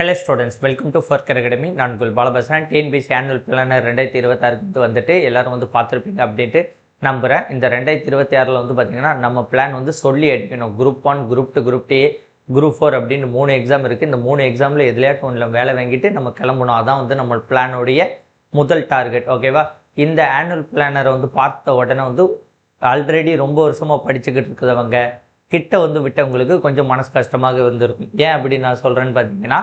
Hello students welcome to ஃபர்கர் academy நான் குல் பாலபாசன் டிஎன்பிசி ஆனுவல் பிளானர் ரெண்டாயிரத்தி இருபத்தாறுக்கு வந்துட்டு எல்லாரும் வந்து பார்த்துருப்பீங்க அப்படின்ட்டு நம்புகிறேன் இந்த ரெண்டாயிரத்தி இருபத்தி ஆறில் வந்து பார்த்தீங்கன்னா நம்ம பிளான் வந்து சொல்லி அடிக்கணும் group one group two group two A group four அப்படின்னு மூணு எக்ஸாம் இருக்குது இந்த மூணு எக்ஸாமில் எதுலையாட்டும் ஒன்றில் வேலை வாங்கிட்டு நம்ம கிளம்பணும். அதான் வந்து நம்ம பிளானுடைய முதல் டார்கெட் ஓகேவா இந்த ஆனுவல் பிளானரை வந்து பார்த்த உடனே வந்து ஆல்ரெடி ரொம்ப வருஷமாக படிச்சுக்கிட்டு இருக்கிறவங்க கிட்ட வந்து விட்டவங்களுக்கு கொஞ்சம் மனசு கஷ்டமாக இருந்திருக்கும். ஏன் அப்படி நான் சொல்கிறேன்னு பார்த்தீங்கன்னா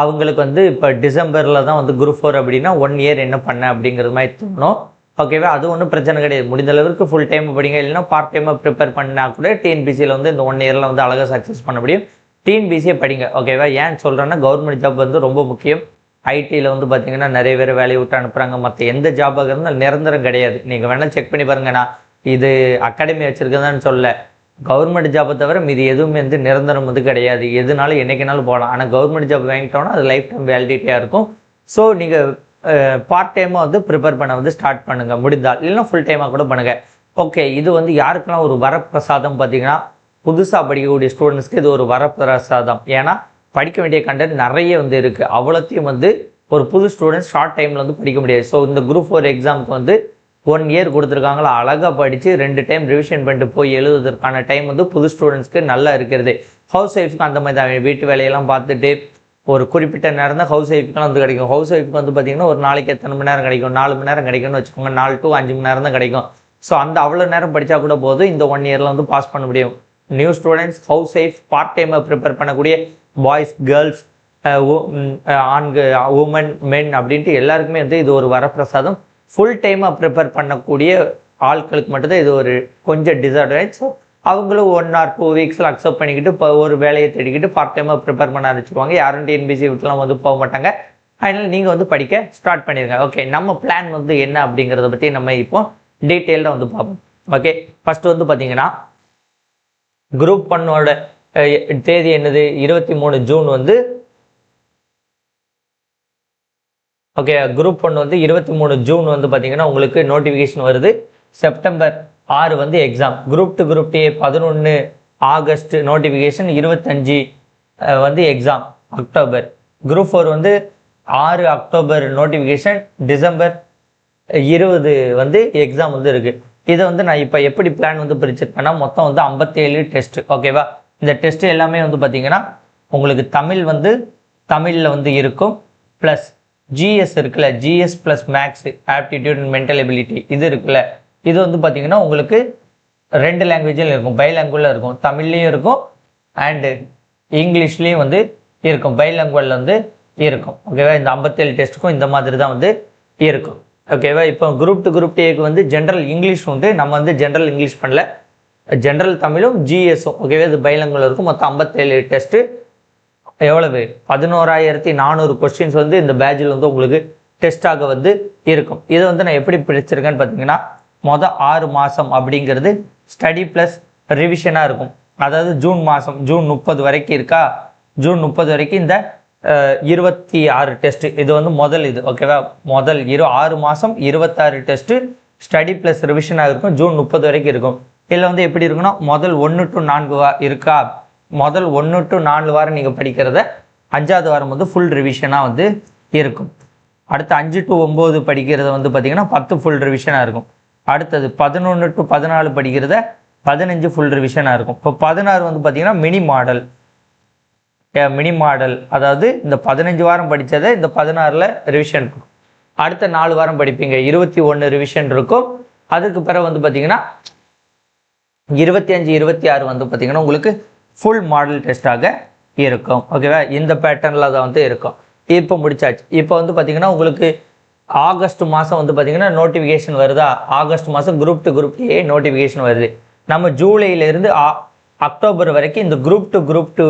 அவங்களுக்கு வந்து இப்போ டிசம்பரில் தான் வந்து குரூப் ஃபோர் அப்படின்னா ஒன் இயர் என்ன பண்ண அப்படிங்கிறது மாதிரி தோணும். ஓகேவா அது ஒன்றும் பிரச்சனை கிடையாது. முடிந்த அளவுக்கு ஃபுல் டைம் படிங்க. இல்லைன்னா பார்ட் டைமாக ப்ரிப்பேர் பண்ணால் கூட டிஎன்பிசியில் வந்து இந்த ஒன் இயரில் வந்து அழகாக சக்ஸஸ் பண்ண முடியும். டிஎன்பிசியே படிங்க. ஓகேவா ஏன் சொல்கிறேன்னா கவர்மெண்ட் ஜாப் வந்து ரொம்ப முக்கியம். ஐடியில் வந்து பார்த்தீங்கன்னா நிறைய பேர் வேலையை விட்டு அனுப்புகிறாங்க மற்ற எந்த ஜாபாக இருந்தாலும் நிரந்தரம் கிடையாது. நீங்கள் வேணால் செக் பண்ணி பாருங்கண்ணா இது அகாடமி வச்சுருக்கதான்னு சொல்ல கவர்மெண்ட் ஜாப்பை தவிர மீது எதுவுமே வந்து நிரந்தரம் வந்து கிடையாது. எதுனாலும் என்றைக்குனாலும் போகலாம். ஆனால் கவர்மெண்ட் ஜாப் வாங்கிட்டோம்னா அது லைஃப் டைம் வேலிடிட்டியாக இருக்கும். ஸோ நீங்கள் பார்ட் டைமாக வந்து ப்ரிப்பேர் பண்ண வந்து ஸ்டார்ட் பண்ணுங்கள் முடிந்தால். இல்லைன்னா ஃபுல் டைமாக கூட பண்ணுங்கள் ஓகே இது வந்து யாருக்கெல்லாம் ஒரு வரப்பிரசாதம் பார்த்தீங்கன்னா புதுசாக படிக்கக்கூடிய ஸ்டூடெண்ட்ஸ்க்கு இது ஒரு வரப்பிரசாதம். ஏன்னா படிக்க வேண்டிய கண்டென்ட் நிறைய வந்து இருக்குது அவ்வளோத்தையும் வந்து ஒரு புது ஸ்டூடெண்ட்ஸ் ஷார்ட் டைமில் வந்து படிக்க முடியாது. ஸோ இந்த குரூப் ஃபோர் எக்ஸாமுக்கு வந்து ஒன் இயர் கொடுத்துருக்காங்களா? அழகாக படித்து ரெண்டு டைம் ரிவிஷன் பண்ணிட்டு போய் எழுதுவதற்கான டைம் வந்து புது ஸ்டூடெண்ட்ஸ்க்கு நல்லா இருக்கிறது. ஹவுஸ் ஒய்ஃப்க்கு அந்த மாதிரி தான். வீட்டு வேலையெல்லாம் பார்த்துட்டு ஒரு குறிப்பிட்ட நேரம் தான் ஹவுஸ் ஒய்ஃப்க்குலாம் வந்து கிடைக்கும். ஹவுஸ் ஒய்ஃப்க்கு வந்து பார்த்தீங்கன்னா ஒரு நாளைக்கு எத்தனை மணி நேரம் கிடைக்கும்? நாலு மணி நேரம் கிடைக்கும்னு வச்சுக்கோங்க. நாலு டு அஞ்சு மணி நேரம் தான் கிடைக்கும். ஸோ அந்த அவ்வளோ நேரம் படித்தா கூட போதும். இந்த ஒன் இயரில் வந்து பாஸ் பண்ண முடியும். New students housewife part டைமை ப்ரிப்பேர் பண்ணக்கூடிய பாய்ஸ் கேர்ள்ஸ் ஆண்கு உமன் மென் அப்படின்ட்டு எல்லாருக்குமே வந்து இது ஒரு வரப்பிரசாதம். ஃபுல் டைமாக ப்ரிப்பேர் பண்ணக்கூடிய ஆட்களுக்கு மட்டும்தான் இது ஒரு கொஞ்சம் டிஸ்அட்வான்டேஜ் ஸோ அவங்களும் ஒன் ஆர் டூ வீக்ஸில் அக்செப்ட் பண்ணிக்கிட்டு இப்போ ஒரு வேலையை தேடிக்கிட்டு பார்ட் டைமாக ப்ரிப்பேர் பண்ண ஆரம்பிச்சுவாங்க யாரும் டிஎன்பிசி விட்டுலாம் வந்து போக மாட்டாங்க. அதனால் நீங்கள் வந்து படிக்க ஸ்டார்ட் பண்ணிடுங்க ஓகே நம்ம பிளான் வந்து என்ன அப்படிங்கிறத பற்றி நம்ம இப்போ டீட்டெயில்டாக வந்து பார்ப்போம். ஓகே ஃபஸ்ட்டு வந்து பார்த்தீங்கன்னா குரூப் ஒன்னோட தேதி என்னது? இருபத்தி மூணு ஜூன் வந்து ஓகே குரூப் ஒன் வந்து இருபத்தி மூணு ஜூன் வந்து பார்த்தீங்கன்னா உங்களுக்கு நோட்டிஃபிகேஷன் வருது. செப்டம்பர் ஆறு வந்து exam group two group two A பதினொன்று ஆகஸ்ட் நோட்டிஃபிகேஷன் இருபத்தஞ்சி வந்து எக்ஸாம் அக்டோபர் குரூப் ஃபோர் வந்து ஆறு அக்டோபர் நோட்டிஃபிகேஷன் டிசம்பர் இருபது வந்து எக்ஸாம் வந்து இருக்கு. இதை வந்து நான் இப்போ எப்படி பிளான் வந்து பிரிச்சிருக்கேன்னா மொத்தம் வந்து ஐம்பத்தேழு டெஸ்ட் ஓகேவா இந்த டெஸ்ட் எல்லாமே வந்து பார்த்தீங்கன்னா உங்களுக்கு தமிழ் வந்து தமிழில் வந்து இருக்கும். ப்ளஸ் ஜிஎஸ் இருக்குல்ல GS plus maths aptitude and mental ability இது இருக்குல்ல இது வந்து பார்த்தீங்கன்னா உங்களுக்கு ரெண்டு லாங்குவேஜில் இருக்கும். பைலாங்குவலில் இருக்கும் தமிழ்லேயும் இருக்கும் அண்டு இங்கிலீஷ்லேயும் வந்து இருக்கும். பைலாங்குவலில் வந்து இருக்கும். ஓகேவா இந்த ஐம்பத்தேழு டெஸ்ட்டுக்கும் இந்த மாதிரி தான் வந்து இருக்கும். ஓகேவா இப்போ குரூப் டு குரூப் டேக்கு வந்து ஜென்ரல் இங்கிலீஷ் உண்டு. நம்ம வந்து ஜென்ரல் இங்கிலீஷ் பண்ணல. ஜென்ரல் தமிழும் ஜிஎஸும் ஓகேவா இது பைலங்குவல் இருக்கும். மொத்தம் ஐம்பத்தேழு டெஸ்ட்டு எவ்வளவு? பதினோராயிரத்தி நானூறு கொஸ்டின்ஸ் வந்து இந்த பேட்சில் வந்து உங்களுக்கு டெஸ்ட்டாக வந்து இருக்கும். இதை வந்து நான் எப்படி பிடிச்சிருக்கேன்னு பார்த்தீங்கன்னா மொதல் ஆறு மாதம் அப்படிங்கிறது ஸ்டடி ப்ளஸ் ரிவிஷனாக இருக்கும். அதாவது ஜூன் மாதம் ஜூன் முப்பது வரைக்கும் இருக்கா? ஜூன் முப்பது வரைக்கும் இந்த இருபத்தி ஆறு டெஸ்ட் இது வந்து முதல் இது ஓகேவா முதல் இரு ஆறு மாதம் இருபத்தாறு டெஸ்ட்டு ஸ்டடி ப்ளஸ் ரிவிஷனாக இருக்கும். ஜூன் முப்பது வரைக்கும் இருக்கும். இதில் வந்து எப்படி இருக்குன்னா முதல் ஒன்று டு நான்கு இருக்கா? முதல் ஒன்று டு நாலு வாரம் நீங்கள் படிக்கிறத அஞ்சாவது வாரம் வந்து ஃபுல் ரிவிஷனாக வந்து இருக்கும். அடுத்து அஞ்சு டு ஒம்பது படிக்கிறத வந்து பார்த்தீங்கன்னா பத்து ஃபுல் ரிவிஷனாக இருக்கும். அடுத்தது பதினொன்று டு பதினாலு படிக்கிறத பதினஞ்சு ஃபுல் ரிவிஷனாக இருக்கும். இப்போ பதினாறு வந்து பார்த்தீங்கன்னா மினி மாடல் மினி மாடல் அதாவது இந்த பதினஞ்சு வாரம் படித்ததை இந்த பதினாறில் ரிவிஷன் இருக்கும். அடுத்த நாலு வாரம் படிப்பீங்க. இருபத்தி ஒன்று ரிவிஷன் இருக்கும். அதுக்கு பிறகு வந்து பார்த்திங்கன்னா இருபத்தி அஞ்சு இருபத்தி ஆறு வந்து பார்த்தீங்கன்னா உங்களுக்கு ஃபுல் மாடல் டெஸ்ட்டாக இருக்கும். ஓகேவா இந்த பேட்டர்னில் தான் வந்து இருக்கும். இப்போ முடிச்சாச்சு. இப்போ வந்து பார்த்தீங்கன்னா உங்களுக்கு ஆகஸ்ட் மாதம் வந்து பார்த்தீங்கன்னா நோட்டிஃபிகேஷன் வருதா? ஆகஸ்ட் மாதம் group two group A notification வருது. நம்ம ஜூலையிலேருந்து அக்டோபர் வரைக்கும் இந்த குரூப் டு குரூப் டூ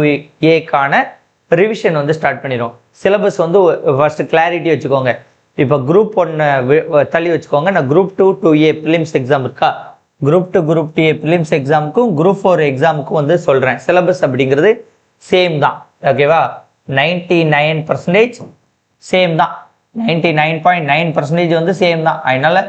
ஏக்கான ரிவிஷன் வந்து ஸ்டார்ட் பண்ணிடும் சிலபஸ் வந்து ஃபஸ்ட்டு கிளாரிட்டி வச்சுக்கோங்க. இப்போ குரூப் ஒன்று தள்ளி வச்சுக்கோங்க. நான் group two two A prelims exam இருக்கா? Group two group D prelims எக்ஸாமுக்கும் group four எக்ஸாமுக்கும் வந்து சொல்கிறேன் சிலபஸ் அப்படிங்கிறது சேம் தான். ஓகேவா நைன்டி நைன் பர்சன்டேஜ் சேம் தான். Ninety nine point nine percentage வந்து சேம் தான். அதனால்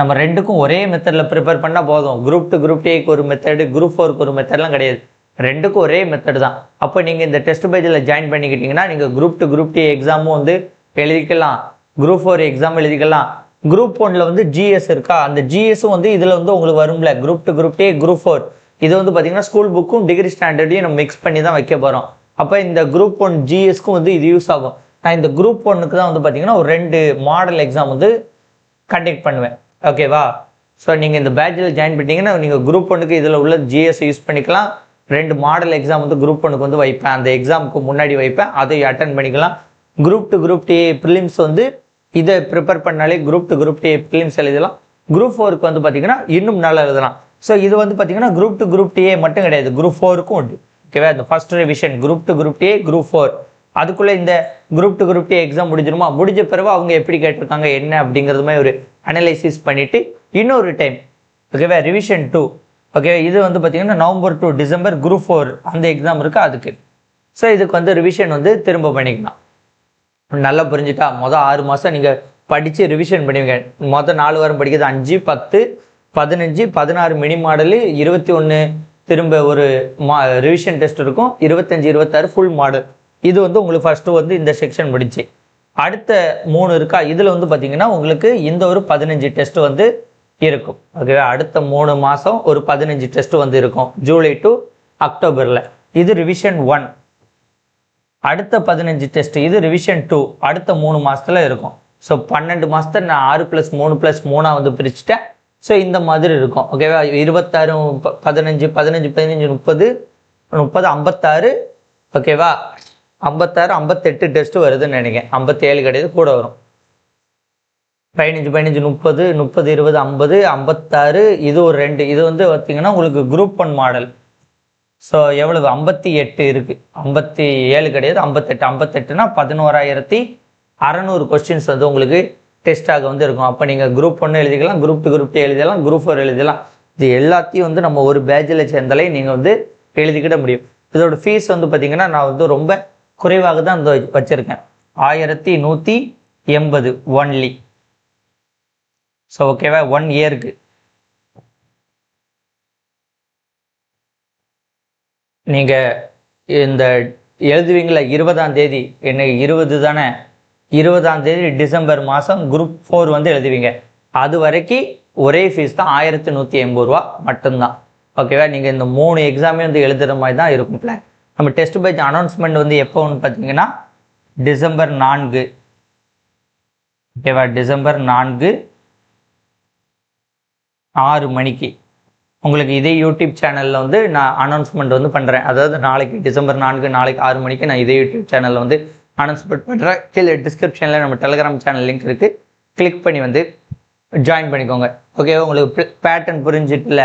நம்ம ரெண்டுக்கும் ஒரே மெத்தடில் ப்ரிப்பேர் பண்ணால் போதும். குரூப் டு குரூப் டேக்கு ஒரு மெத்தடு குரூப் ஃபோருக்கு ஒரு மெத்தட்லாம் கிடையாது. ரெண்டுக்கும் ஒரே மெத்தடு தான். அப்போ நீங்கள் இந்த டெஸ்ட் பேஜில் ஜாயின் பண்ணிக்கிட்டீங்கன்னா நீங்கள் குரூப் டூ குரூப் டி எக்ஸாமும் வந்து எழுதிக்கலாம். குரூப் ஃபோர் எக்ஸாம் எழுதிக்கலாம். குரூப் ஒன்ல வந்து ஜிஎஸ் இருக்கா? அந்த ஜிஎஸும் வந்து இதில் வந்து உங்களுக்கு வரும்ல. Group two group two A group four இது வந்து பார்த்தீங்கன்னா ஸ்கூல் புக்கும் டிகிரி ஸ்டாண்டர்டையும் நம்ம மிக்ஸ் பண்ணி தான் வைக்க போகிறோம் அப்போ இந்த குரூப் ஒன் ஜிஎஸ்க்கும் வந்து இது யூஸ் ஆகும். நான் இந்த குரூப் ஒன்னுக்கு தான் வந்து பார்த்தீங்கன்னா ஒரு ரெண்டு மாடல் எக்ஸாம் வந்து கண்டக்ட் பண்ணுவேன். ஓகேவா ஸோ நீங்கள் இந்த பேட்சில் ஜாயின் பண்ணிட்டீங்கன்னா நீங்கள் குரூப் ஒன்றுக்கு இதில் உள்ள ஜிஎஸ் யூஸ் பண்ணிக்கலாம். ரெண்டு மாடல் எக்ஸாம் வந்து குரூப் ஒன்றுக்கு வந்து வைப்பேன். அந்த எக்ஸாமுக்கு முன்னாடி வைப்பேன். அதை அட்டன் பண்ணிக்கலாம். Group two group D prelims வந்து இதை ப்ரிப்பேர் பண்ணாலே group two group two A prelims எழுதலாம். குரூப் ஃபோருக்கு வந்து பார்த்தீங்கன்னா இன்னும் நல்லா எழுதலாம். ஸோ இது வந்து பார்த்தீங்கன்னா குரூப் டு குரூப் டிஏ மட்டும் கிடையாது. குரூப் ஃபோருக்கும் உண்டு. ஓகேவா இந்த first revision group two group two A group four அதுக்குள்ளே இந்த group two group two A exam முடிஞ்சிருமா? முடிஞ்ச பிறகு அவங்க எப்படி கேட்டிருக்காங்க என்ன அப்படிங்கிறது மாதிரி ஒரு அனலைசிஸ் பண்ணிட்டு இன்னொரு டைம் ஓகேவா ரிவிஷன் டூ ஓகே இது வந்து பார்த்தீங்கன்னா November to December group four அந்த எக்ஸாம் இருக்குது அதுக்கு. ஸோ இதுக்கு வந்து ரிவிஷன் வந்து திரும்ப பண்ணிக்கலாம். நல்லா புரிஞ்சுட்டா மொதல் ஆறு மாதம் நீங்கள் படித்து ரிவிஷன் பண்ணுவீங்க மொதல் நாலு வாரம் படிக்கிறது அஞ்சு பத்து பதினஞ்சு பதினாறு மினி மாடலு இருபத்தி ஒன்று திரும்ப ஒரு மா ரிவிஷன் டெஸ்ட் இருக்கும். இருபத்தஞ்சி இருபத்தாறு ஃபுல் மாடல் இது வந்து உங்களுக்கு ஃபஸ்ட்டு வந்து இந்த செக்ஷன் படிச்சு அடுத்த மூணு இருக்கா? இதில் வந்து பார்த்தீங்கன்னா உங்களுக்கு இந்த ஒரு பதினஞ்சு டெஸ்ட் வந்து இருக்கும். ஓகேவா? அடுத்த மூணு மாதம் ஒரு பதினஞ்சு டெஸ்ட் வந்து இருக்கும். ஜூலை டு அக்டோபரில். இது ரிவிஷன் ஒன் அடுத்த பதினஞ்சு டெஸ்ட் இது ரிவிஷன் டூ அடுத்த மூணு மாசத்துல இருக்கும். ஸோ பன்னெண்டு மாசத்தை நான் ஆறு ப்ளஸ் மூணு ப்ளஸ் மூணாவது வந்து பிரிச்சுட்டேன். ஸோ இந்த மாதிரி இருக்கும். ஓகேவா இருபத்தாறு ப- பதினஞ்சு பதினஞ்சு பதினஞ்சு முப்பது முப்பது ஐம்பத்தாறு ஓகேவா ஐம்பத்தாறு ஐம்பத்தெட்டு டெஸ்ட் வருதுன்னு நினைக்கிறேன். ஐம்பத்தேழு கிடையாது கூட வரும். பதினஞ்சு பதினஞ்சு முப்பது முப்பது இருபது ஐம்பது ஐம்பத்தாறு இது ஒரு ரெண்டு. இது வந்து பார்த்தீங்கன்னா உங்களுக்கு குரூப் ஒன் மாடல் ஸோ எவ்வளவு? ஐம்பத்தி எட்டு இருக்குது ஐம்பத்தி ஏழு கிடையாது. ஐம்பத்தெட்டு. ஐம்பத்தெட்டுனா பதினோராயிரத்தி அறநூறு கொஸ்டின்ஸ் வந்து உங்களுக்கு டெஸ்ட்டாக வந்து இருக்கும். அப்போ நீங்கள் குரூப் ஒன்று எழுதிக்கலாம் குரூப் டூ குரூப் டூ எழுதலாம் குரூப் ஃபோர் எழுதலாம். இது எல்லாத்தையும் வந்து நம்ம ஒரு பேட்சில் சேர்ந்தாலே நீங்கள் வந்து எழுதிக்கிட முடியும். இதோட ஃபீஸ் வந்து பார்த்தீங்கன்னா நான் வந்து ரொம்ப குறைவாக தான் வந்து வச்சுருக்கேன். ஆயிரத்தி நூற்றி எண்பது ஒன்லி ஸோ ஓகேவா ஒன் இயருக்கு நீங்கள் இந்த எழுதுவீங்களா இருபதாம் தேதி என்ன இருபது தானே? இருபதாம் தேதி டிசம்பர் மாதம் குரூப் ஃபோர் வந்து எழுதுவீங்க. அது வரைக்கும் ஒரே ஃபீஸ் தான் ஆயிரத்தி நூற்றி எண்பது ரூபா மட்டும்தான். ஓகேவா நீங்கள் இந்த மூணு எக்ஸாமே வந்து எழுதுகிற மாதிரி தான் இருக்கும் பிளான் நம்ம டெஸ்ட் பேட்ச் அனௌன்ஸ்மெண்ட் வந்து எப்போன்னு பார்த்தீங்கன்னா டிசம்பர் நான்கு. ஓகேவா டிசம்பர் நான்கு ஆறு மணிக்கு. உங்களுக்கு இதே யூடியூப் சேனலில் வந்து நான் அனௌன்ஸ்மெண்ட் வந்து பண்ணுறேன் அதாவது நாளைக்கு டிசம்பர் நான்கு நாளைக்கு ஆறு மணிக்கு நான் இதே யூடியூப் சேனலில் வந்து அனௌன்ஸ்மெண்ட் பண்ணுறேன் கீழே டிஸ்கிரிப்ஷனில் நம்ம டெலிகிராம் சேனல் லிங்க் இருக்குது கிளிக் பண்ணி வந்து ஜாயின் பண்ணிக்கோங்க. ஓகேவா உங்களுக்கு பேட்டர்ன் புரிஞ்சிட்டுல.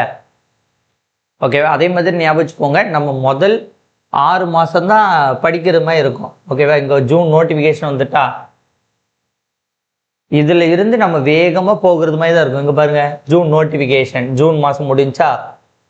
ஓகேவா அதே மாதிரி ஞாபகம் வச்சுக்கோங்க. நம்ம முதல் ஆறு மாதம்தான் படிக்கிற மாதிரி இருக்கும். ஓகேவா இங்கே ஜூன் நோட்டிஃபிகேஷன் வந்துட்டா இதுல இருந்து நம்ம வேகமா போகிறது மாதிரி தான் இருக்கும். இங்க பாருங்க ஜூன் நோட்டிபிகேஷன் ஜூன் மாசம் முடிஞ்சா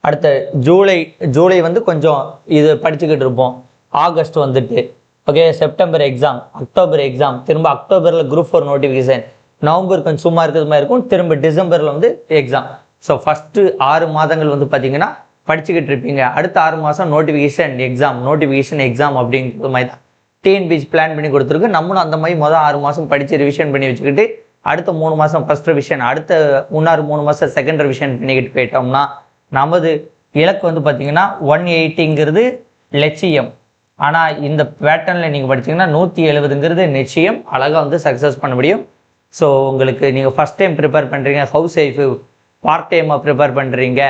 அடுத்த ஜூலை ஜூலை வந்து கொஞ்சம் இது படிச்சுக்கிட்டு இருப்போம். ஆகஸ்ட் வந்துட்டு okay September exam October exam திரும்ப அக்டோபர்ல குரூப் ஃபோர் நோட்டிஃபிகேஷன் நவம்பர் கொஞ்சம் சும்மா இருக்கிறது மாதிரி இருக்கும். திரும்ப டிசம்பர்ல வந்து எக்ஸாம் ஸோ ஃபர்ஸ்ட் ஆறு மாதங்கள் வந்து பாத்தீங்கன்னா படிச்சுக்கிட்டு இருப்பீங்க. அடுத்த ஆறு மாதம் நோட்டிஃபிகேஷன் எக்ஸாம் நோட்டிஃபிகேஷன் எக்ஸாம் அப்படிங்கிறது மாதிரி தான். டிஎன்பிசி பிளான் பண்ணி கொடுத்துருக்கு. நம்மளும் அந்த மாதிரி மொதல் ஆறு மாதம் படித்து ரிவிஷன் பண்ணி வச்சுக்கிட்டு அடுத்த மூணு மாதம் ஃபர்ஸ்ட் ரிவிஷன் அடுத்த முன்னாறு மூணு மாதம் செகண்ட் ரிவிஷன் பண்ணிக்கிட்டு போயிட்டோம்னா நமது இலக்கு வந்து பார்த்தீங்கன்னா ஒன் எயிட்டிங்கிறது லட்சியம். ஆனால் இந்த பேட்டர்னில் நீங்கள் படிச்சீங்கன்னா நூற்றி எழுபதுங்கிறது நிச்சயம். அழகாக வந்து சக்ஸஸ் பண்ண முடியும். ஸோ உங்களுக்கு நீங்கள் ஃபஸ்ட் டைம் ப்ரிப்பேர் பண்ணுறீங்க ஹவுஸ் ஒய்ஃபு பார்ட் டைமாக ப்ரிப்பேர் பண்ணுறீங்க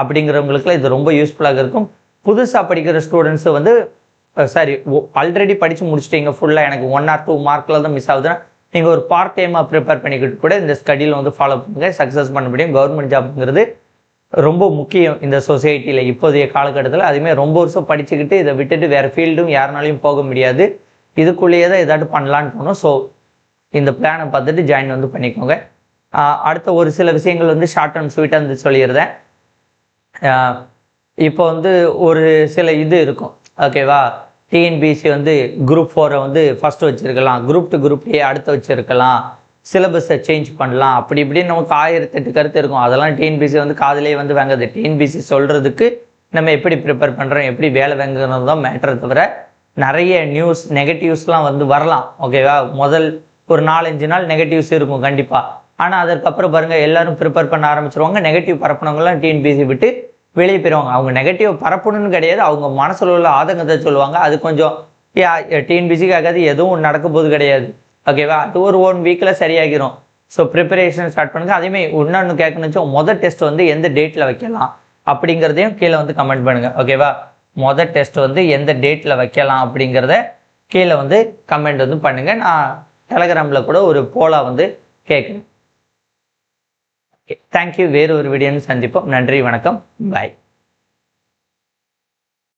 அப்படிங்கிறவங்களுக்குலாம் இது ரொம்ப யூஸ்ஃபுல்லாக இருக்கும். புதுசாக படிக்கிற ஸ்டூடெண்ட்ஸு வந்து சாரி ஆல்ரெடி படித்து முடிச்சுட்டீங்க ஃபுல்லாக எனக்கு ஒன் ஆர் டூ மார்க்கில் தான் மிஸ் ஆகுதுன்னா நீங்கள் ஒரு பார்ட் டைமாக ப்ரிப்பேர் பண்ணிக்கிட்டு கூட இந்த ஸ்டடியில் வந்து ஃபாலோ பண்ணுங்க. சக்ஸஸ் பண்ண முடியும். கவர்மெண்ட் ஜாப்ங்கிறது ரொம்ப முக்கியம் இந்த சொசைட்டியில் இப்போதைய காலகட்டத்தில். அதுவுமே ரொம்ப வருஷம் படிச்சுக்கிட்டு இதை விட்டுட்டு வேறு ஃபீல்டும் யாருனாலையும் போக முடியாது. இதுக்குள்ளேயே தான் ஏதாட்டு பண்ணலான்னு தோணும். ஸோ இந்த பிளானை பார்த்துட்டு ஜாயின் வந்து பண்ணிக்கோங்க. அடுத்த ஒரு சில விஷயங்கள் வந்து ஷார்ட் அண்ட் ஸ்வீட்டாக வந்து சொல்லிடுறேன். இப்போ வந்து ஒரு சில இது இருக்கும். ஓகேவா? டிஎன்பிசி வந்து குரூப் ஃபோரை வந்து ஃபஸ்ட்டு வச்சுருக்கலாம். குரூப் டு குரூப் ஏ அடுத்து வச்சிருக்கலாம். சிலபஸை சேஞ்ச் பண்ணலாம். அப்படி இப்படின்னு நமக்கு ஆயிரத்தெட்டு கருத்து இருக்கும். அதெல்லாம் டிஎன்பிசி வந்து காதலே வந்து வாங்குது. டிஎன்பிசி சொல்கிறதுக்கு நம்ம எப்படி ப்ரிப்பேர் பண்ணுறோம் எப்படி வேலை வாங்குறது தான் மேட்டரை தவிர நிறைய நியூஸ் நெகட்டிவ்ஸ்லாம் வந்து வரலாம். ஓகேவா? முதல் ஒரு நாலஞ்சு நாள் நெகட்டிவ்ஸ் இருக்கும் கண்டிப்பாக ஆனால் அதற்கப்புறம் பாருங்கள் எல்லாரும் ப்ரிப்பேர் பண்ண ஆரம்பிச்சிருவாங்க. நெகட்டிவ் பரப்புனவங்களாம் டிஎன்பிசி விட்டு வெளியே போயிடுவாங்க அவங்க நெகட்டிவ் பரப்பணும்னு கிடையாது. அவங்க மனசில் உள்ள ஆதங்கத்தை சொல்லுவாங்க. அது கொஞ்சம் டிஎன்பிசிக்காகாது எதுவும் நடக்க போது கிடையாது. ஓகேவா அது ஒரு ஒன் வீக்கில் சரியாகிரும். ஸோ ப்ரிப்பரேஷன் ஸ்டார்ட் பண்ணுங்க. அதேமாதிரி இன்னொன்று கேட்கணுச்சு மொதல் டெஸ்ட் வந்து எந்த டேட்டில் வைக்கலாம் அப்படிங்கிறதையும் கீழே வந்து கமெண்ட் பண்ணுங்கள் ஓகேவா மொதல் டெஸ்ட் வந்து எந்த டேட்டில் வைக்கலாம் அப்படிங்கிறத கீழே வந்து கமெண்ட் வந்து பண்ணுங்கள் நான் டெலகிராமில் கூட ஒரு போலா வந்து கேட்குறேன். தேங்க்யூ வேறு ஒரு வீடியோன்னு சந்திப்போம். நன்றி வணக்கம். பாய்